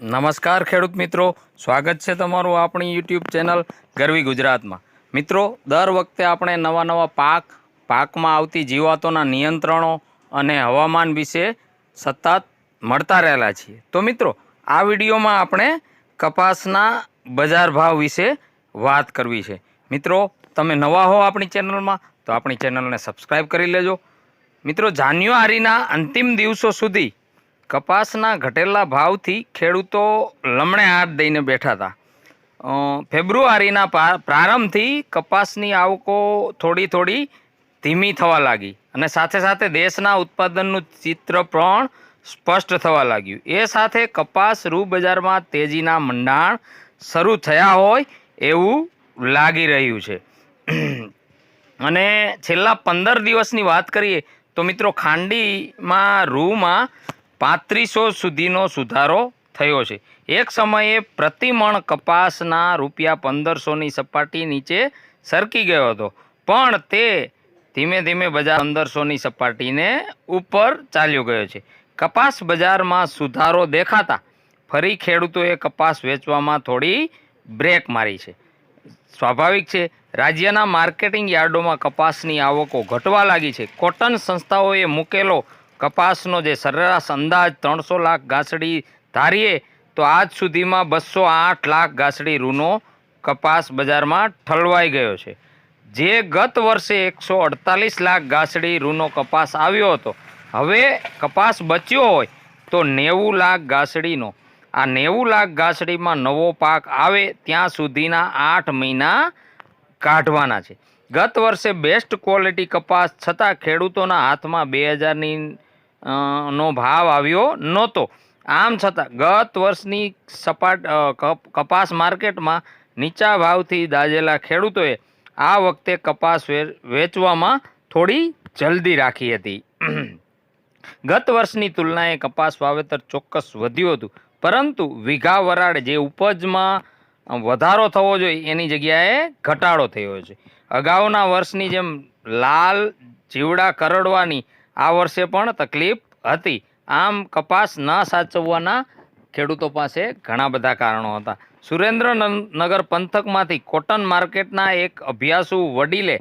નમસ્કાર ખેડૂત મિત્રો. સ્વાગત છે તમારું આપણી યુટ્યુબ ચેનલ ગરવી ગુજરાતમાં. મિત્રો, દર વખતે આપણે નવા નવા પાક, પાકમાં આવતી જીવાતોના નિયંત્રણો અને હવામાન વિશે સતત મળતા રહેલા છીએ. તો મિત્રો, આ વિડીયોમાં આપણે કપાસના બજાર ભાવ વિશે વાત કરવી છે. મિત્રો, તમે નવા હો આપણી ચેનલમાં, તો આપણી ચેનલને સબસ્ક્રાઈબ કરી લેજો. મિત્રો, જાન્યુઆરીના અંતિમ દિવસો સુધી કપાસના ઘટેલા ભાવથી ખેડૂતો લમણે હાથ દઈને બેઠા હતા. ફેબ્રુઆરીના પ્રારંભથી કપાસની આવકો થોડી થોડી ધીમી થવા લાગી અને સાથે સાથે દેશના ઉત્પાદનનું ચિત્ર પણ સ્પષ્ટ થવા લાગ્યું. એ સાથે કપાસ રૂ બજારમાં તેજીના મંડાણ શરૂ થયા હોય એવું લાગી રહ્યું છે. અને છેલ્લા પંદર દિવસની વાત કરીએ તો મિત્રો ખાંડીમાં રૂમાં પાંત્રીસો સુધીનો સુધારો થયો છે. એક સમયે પ્રતિમણ કપાસના રૂપિયા પંદરસોની સપાટી નીચે સરકી ગયો હતો. પણ તે ધીમે ધીમે બજાર પંદરસોની સપાટીને ઉપર ચાલ્યો ગયો છે. કપાસ બજારમાં સુધારો દેખાતા ફરી ખેડૂતોએ કપાસ વેચવામાં થોડી બ્રેક મારી છે. સ્વાભાવિક છે, રાજ્યના માર્કેટિંગ યાર્ડોમાં કપાસની આવકો ઘટવા લાગી છે. કોટન સંસ્થાઓએ મૂકેલો કપાસનો જે સરેરાશ અંદાજ ત્રણસો લાખ ઘાસડી ધારીએ, તો આજ સુધીમાં બસો આઠ લાખ ઘાસડી રૂનો કપાસ બજારમાં ઠલવાઈ ગયો છે. જે ગત વર્ષે એકસો અડતાલીસ લાખ ઘાસડી રૂનો કપાસ આવ્યો હતો, હવે કપાસ બચ્યો હોય તો નેવું લાખ ઘાસડીનો. આ નેવું લાખ ઘાસડીમાં નવો પાક આવે ત્યાં સુધીના આઠ મહિના કાઢવાના છે. ગત વર્ષે બેસ્ટ ક્વોલિટી કપાસ છતાં ખેડૂતોના હાથમાં બે હજારની નો ભાવ આવ્યો નહોતો. આમ છતાં ગત વર્ષની સપાટ કપ- કપાસ માર્કેટમાં નીચા ભાવથી દાજેલા ખેડૂતોએ આ વખતે કપાસ વેચવામાં થોડી જલ્દી રાખી હતી. ગત વર્ષની તુલનાએ કપાસ વાવેતર ચોક્કસ વધ્યું હતું, પરંતુ વીઘા વરાળ જે ઉપજમાં વધારો થવો જોઈએ એની જગ્યાએ ઘટાડો થયો છે. અગાઉના વર્ષની જેમ લાલ, જીવડા, કરડવાની આ વર્ષે પણ તકલીફ હતી. આમ કપાસ ન સાચવવાના ખેડૂતો પાસે ઘણા બધા કારણો હતા. સુરેન્દ્રનગર પંથકમાંથી કોટન માર્કેટના એક અભ્યાસુ વડીલે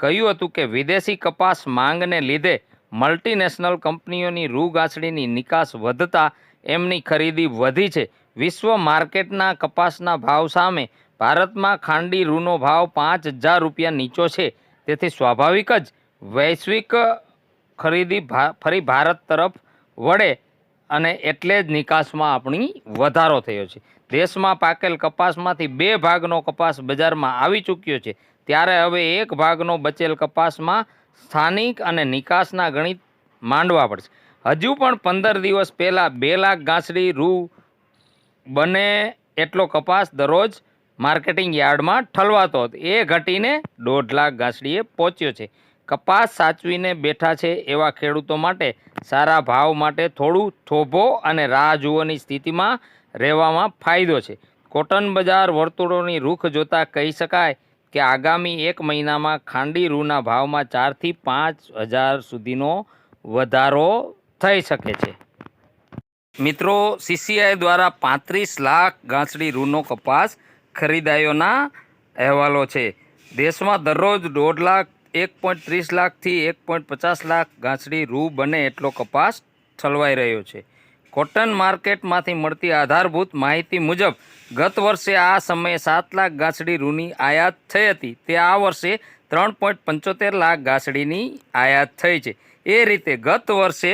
કહ્યું હતું કે વિદેશી કપાસ માંગને લીધે મલ્ટીનેશનલ કંપનીઓની રૂગાસડીની નિકાસ વધતા એમની ખરીદી વધી છે. વિશ્વ માર્કેટના કપાસના ભાવ સામે ભારતમાં ખાંડી રૂનો ભાવ પાંચ હજાર રૂપિયા નીચો છે. તેથી સ્વાભાવિક જ વૈશ્વિક ખરીદી ભા- ફરી ભારત તરફ વળે અને એટલે જ નિકાસમાં આપણી વધારો થયો છે. દેશમાં પાકેલ કપાસમાંથી બે ભાગનો કપાસ બજારમાં આવી ચૂક્યો છે. ત્યારે હવે એક ભાગનો બચેલ કપાસમાં સ્થાનિક અને નિકાસના ગણિત માંડવા પડશે. હજુ પણ પંદર દિવસ પહેલાં બે લાખ ગાંસડી રૂ બને એટલો કપાસ દરરોજ માર્કેટિંગ યાર્ડમાં ઠલવાતો હતો. એ ઘટીને દોઢ લાખ ગાંસડીએ પહોંચ્યો છે. કપાસ સાચવીને બેઠા છે એવા ખેડૂતો માટે સારા ભાવ માટે થોડું થોભો અને રાહ જુઓની સ્થિતિમાં રહેવામાં ફાયદો છે. કોટન બજાર વર્તુળોની રૂખ જોતાં કહી શકાય કે આગામી એક મહિનામાં ખાંડી રૂના ભાવમાં ચારથી પાંચ હજાર સુધીનો વધારો થઈ શકે છે. મિત્રો, સીસીઆઈ દ્વારા પાંત્રીસ લાખ ગાંસડી રૂનો કપાસ ખરીદાયોના અહેવાલો છે. દેશમાં દરરોજ દોઢ લાખ એક પોઈન્ટ ત્રીસ લાખથી એક પોઈન્ટ પચાસ લાખ ગાંસડી રૂ બને એટલો કપાસ છલવાઈ રહ્યો છે. કોટન માર્કેટમાંથી મળતી આધારભૂત માહિતી મુજબ, ગત વર્ષે આ સમયે સાત લાખ ગાંસડી રૂની આયાત થઈ હતી. તે આ વર્ષે ત્રણ પોઈન્ટ પંચોતેર લાખ ગાંસડીની આયાત થઈ છે. એ રીતે ગત વર્ષે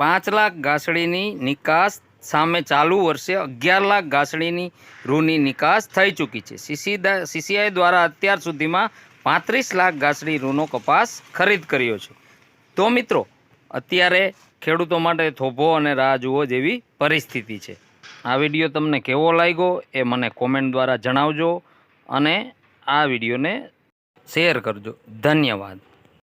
પાંચ લાખ ગાંસડીની નિકાસ સામે ચાલુ વર્ષે અગિયાર લાખ ગાંસડીની રૂની નિકાસ થઈ ચૂકી છે. સીસી સીસીઆઈ દ્વારા અત્યાર સુધીમાં પાંત્રીસ લાખ ગાસડી રૂનો કપાસ ખરીદ કર્યો છે. તો મિત્રો, અત્યારે ખેડૂતો માટે થોભો અને રાહ જુઓ જેવી પરિસ્થિતિ છે. આ વીડિયો તમને કેવો લાગ્યો એ મને કોમેન્ટ દ્વારા જણાવજો અને આ વિડીયોને શેર કરજો. ધન્યવાદ.